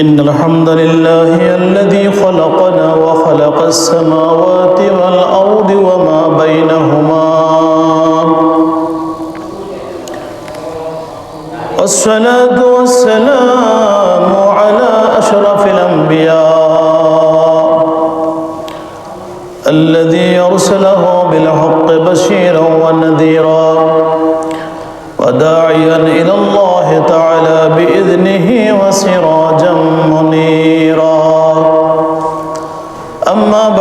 إن الحمد لله الذي خلقنا وخلق السماوات والأرض وما بينهما. والصلاة والسلام على أشرف الأنبياء الذي أرسله بالحق بشيرا ونذيرا وداعيا إلى الله تعالى بإذنه وسراجا.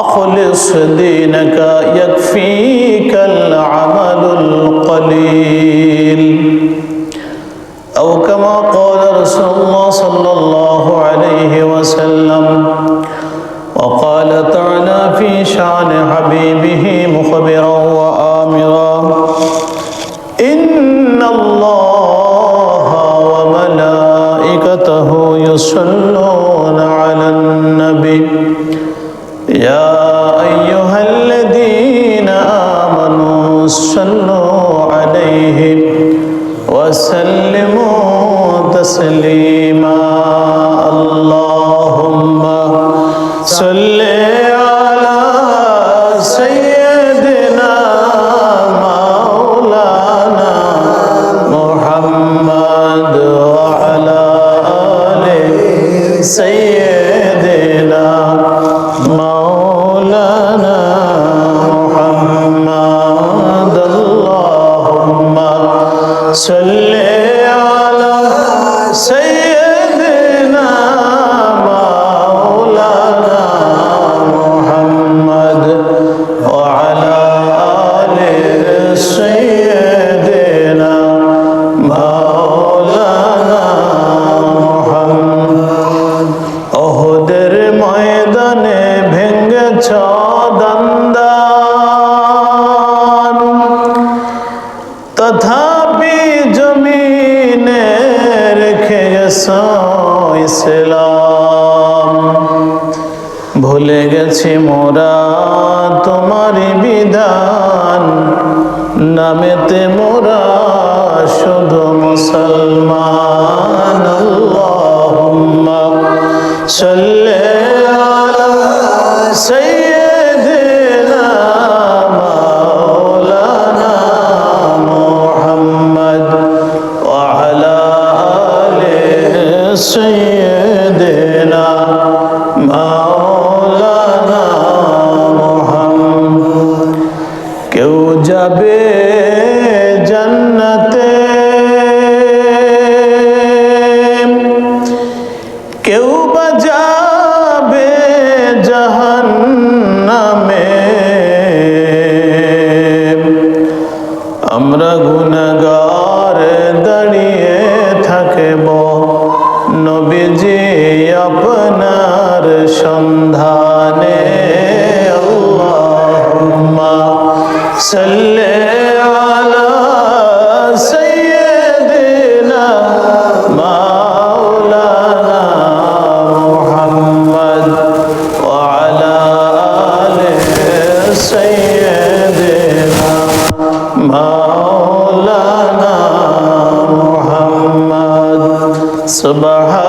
أخلص دينك يكفيك العمل القليل. أو كما قال رسول الله صلى الله عليه وسلم وقال تعالى في شأن حبيبه مخبرا وآمرا إن الله وملائكته يصلون صلوا عليه তথাপি জমিনে রেখে ইসলাম। ভুলে গেছি মোরা তোমারই বিধান। নামেতে মোরা শুধু মুসলমান। আল্লাহুম্মা সাল্লি কেউ বা যাবে জাহান্নামে? আমরা গুনাগার দাঁড়িয়ে থাকব। নবীজি আপনার সন্ধানে। সাল্লি সুবহানাল্লাহ